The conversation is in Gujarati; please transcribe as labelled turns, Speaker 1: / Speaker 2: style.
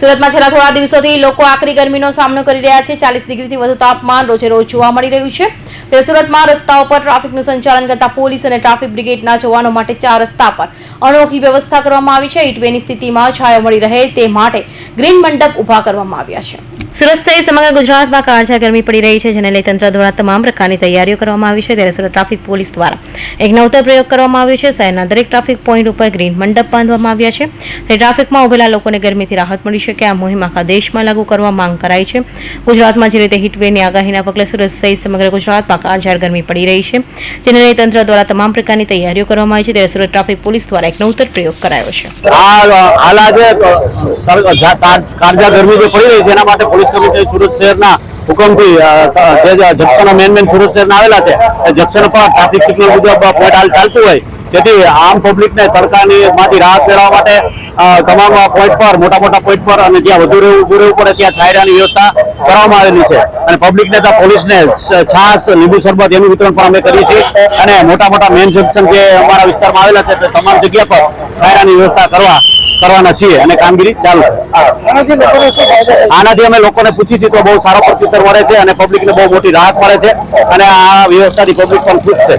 Speaker 1: સુરતમાં છેલ્લા થોડા દિવસોથી લોકો આકરી ગરમીનો સામનો કરી રહ્યા છે. ચાલીસ ડિગ્રીથી વધુ તાપમાન રોજે રોજ જોવા મળી રહ્યું છે. ત્યારે સુરતમાં રસ્તાઓ પર ટ્રાફિકનું સંચાલન કરતા પોલીસ અને ટ્રાફિક બ્રિગેડના જવાનો માટે ચાર રસ્તા પર અનોખી વ્યવસ્થા કરવામાં આવી છે. ઇટવેની સ્થિતિમાં છાયો મળી રહે તે માટે ગ્રીન મંડપ ઊભા કરવામાં આવ્યા છે. સુરત સહિત સમગ્ર ગુજરાતમાં કાળજા ગરમી પડી રહી છે, જેને લઈ તંત્ર દ્વારા તમામ પ્રકારની તૈયારીઓ કરવામાં આવી છે. ત્યારે સુરત ટ્રાફિક પોલીસ દ્વારા એક નવતર પ્રયોગ કરવામાં આવ્યો છે. શહેરના દરેક ટ્રાફિક પોઈન્ટ ઉપર ગ્રીન મંડપ બાંધવામાં આવ્યા છે. તે ટ્રાફિકમાં ઉભેલા લોકોને ગરમીથી રાહત મળી શકે. આ મોહિમ આખા દેશમાં લાગુ કરવા માંગ કરાઈ છે. ગુજરાતમાં જે રીતે હીટવેવની આગાહીના પગલે સુરત સહિત સમગ્ર ગુજરાતમાં કાળઝાળ ગરમી પડી રહી છે, જેને લઈ તંત્ર દ્વારા તમામ પ્રકારની તૈયારીઓ કરવામાં આવી છે. ત્યારે સુરત ટ્રાફિક પોલીસ દ્વારા એક નવતર પ્રયોગ કરાયો છે.
Speaker 2: પડી રહી છે, એના માટે કમિશનર સુરત ચાલતું હોય. જેથી આમ પબ્લિકને તડકાની માંથી રાહત મેળવવા માટે તમામ પોઈન્ટ પર, મોટા મોટા પોઈન્ટ પર અને જ્યાં વધુ રહેવું ઉભું રહેવું પડે ત્યાં છાયડાની વ્યવસ્થા કરવામાં આવેલી છે. અને પબ્લિકને તો પોલીસને ને છાશ લીંબુ શરબત, એનું વિતરણ પણ અમે કરીએ છીએ. અને મોટા મોટા મેન જંકશન જે અમારા વિસ્તારમાં આવેલા છે, તે તમામ જગ્યા પર છાયડાની વ્યવસ્થા કરવા કરવાના છીએ અને કામગીરી ચાલુ છે. આનાથી અમે લોકોને પૂછી છીએ તો બહુ સારો પ્રત્યુત્તર મળે છે અને પબ્લિકને બહુ મોટી રાહત મળે છે અને આ વ્યવસ્થાથી પબ્લિક પણ ખુશ છે.